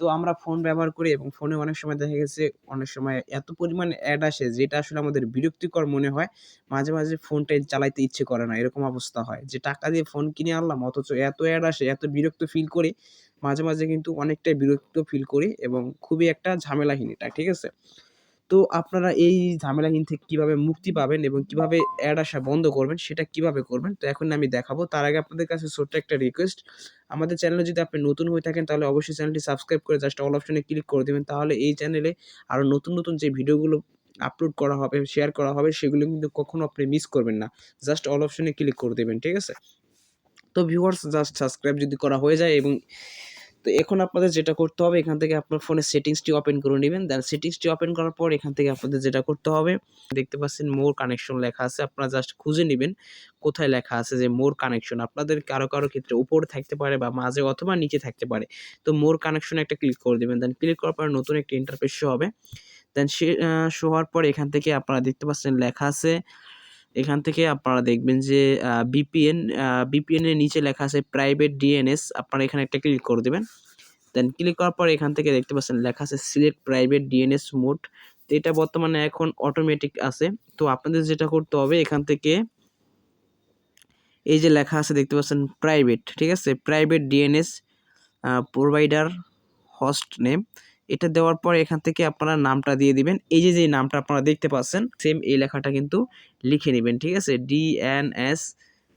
তো আমরা ফোন ব্যবহার করি এবং ফোনে অনেক সময় দেখা গেছে অনেক সময় এত পরিমাণ অ্যাড আসে যেটা আসলে আমাদের বিরক্তিকর মনে হয়। মাঝে মাঝে ফোনটা চালাইতে ইচ্ছে করে না, এরকম অবস্থা হয়। যে টাকা দিয়ে ফোন কিনে আনলাম, অথচ এত অ্যাড আসে, এত বিরক্ত ফিল করি, মাঝে মাঝে কিন্তু অনেকটাই বিরক্ত ফিল করি এবং খুবই একটা ঝামেলাহীন এটা, ঠিক আছে? তো আপনারা এই ঝামেলাহীন থেকে কীভাবে মুক্তি পাবেন এবং কীভাবে অ্যাড আসা বন্ধ করবেন, সেটা কীভাবে করবেন, তো এখন আমি দেখাবো। তার আগে আপনাদের কাছে ছোট্ট একটা রিকোয়েস্ট আমাদের চ্যানেলে যদি আপনি নতুন হয়ে থাকেন, তাহলে অবশ্যই চ্যানেলটি সাবস্ক্রাইব করে জাস্ট অল অপশনে ক্লিক করে দেবেন। তাহলে এই চ্যানেলে আরও নতুন নতুন যে ভিডিওগুলো আপলোড করা হবে শেয়ার করা হবে, সেগুলো কিন্তু কখনো আপনি মিস করবেন না। জাস্ট অল অপশনে ক্লিক করে দেবেন, ঠিক আছে? তো ভিউয়ার্স জাস্ট সাবস্ক্রাইব যদি করা হয়ে যায় এবং তো এখন আপনাদের যেটা করতে হবে, এখান থেকে আপনার ফোনের সেটিংসটি ওপেন করে নেবেন। দেন সেটিংসটি ওপেন করার পর এখান থেকে আপনাদের যেটা করতে হবে, দেখতে পাচ্ছেন মোর কানেকশন লেখা আছে। আপনারা জাস্ট খুঁজে নেবেন কোথায় লেখা আছে যে মোর কানেকশন আপনাদের কারও কারও ক্ষেত্রে উপরে থাকতে পারে বা মাঝে অথবা নিচে থাকতে পারে। তো মোর কানেকশনে একটা ক্লিক করে দেবেন। দেন ক্লিক করার পর নতুন একটা ইন্টারফেস শো হবে। দেন সে শো হওয়ার পর এখান থেকে আপনারা দেখতে পাচ্ছেন লেখা আছে এখান থেকে আপনারা দেখবেন যে বিপিএন বিপিএনের নিচে লেখা আছে প্রাইভেট ডিএনএস আপনারা এখানে একটা ক্লিক করে দেবেন। দেন ক্লিক করার পর এখান থেকে দেখতে পাচ্ছেন লেখা আছে সিলেক্ট প্রাইভেট ডিএনএস মোড তো এটা বর্তমানে এখন অটোমেটিক আছে। তো আপনাদের যেটা করতে হবে, এখান থেকে এই যে লেখা আছে দেখতে পাচ্ছেন প্রাইভেট ঠিক আছে? Private DNS provider host name এটা দেওয়ার পর এখান থেকে আপনারা নামটা দিয়ে দিবেন। এই যে যে নামটা আপনারা দেখতে পাচ্ছেন সেম এই লেখাটা কিন্তু লিখে নেবেন, ঠিক আছে? D N S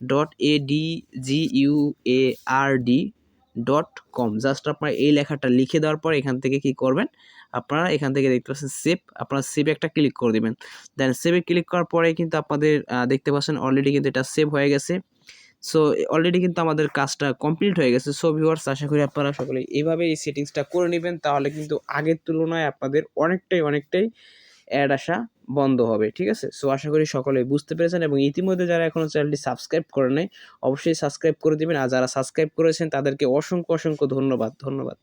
dot A D G U A R D dot com just আপনারা এই লেখাটা লিখে দেওয়ার পর এখান থেকে কি করবেন? আপনারা এখান থেকে দেখতে পাচ্ছেন সেভ আপনারা সেভে একটা ক্লিক করে দেবেন। দেন সেভে ক্লিক করার পরে কিন্তু আপনাদের দেখতে পাচ্ছেন অলরেডি কিন্তু এটা সেভ হয়ে গেছে। সো অলরেডি কিন্তু আমাদের কাজটা কমপ্লিট হয়ে গেছে। সো ভিউয়ার্স আশা করি আপনারা সকলে এইভাবে এই সেটিংসটা করে নেবেন, তাহলে কিন্তু আগের তুলনায় আপনাদের অনেকটাই অনেকটাই অ্যাড আসা বন্ধ হবে, ঠিক আছে? সো আশা করি সকলে বুঝতে পেরেছেন এবং ইতিমধ্যে যারা এখনও চ্যানেলটি সাবস্ক্রাইব করে নেয় অবশ্যই সাবস্ক্রাইব করে দেবেন। আর যারা সাবস্ক্রাইব করেছেন, তাদেরকে অসংখ্য অসংখ্য ধন্যবাদ ধন্যবাদ।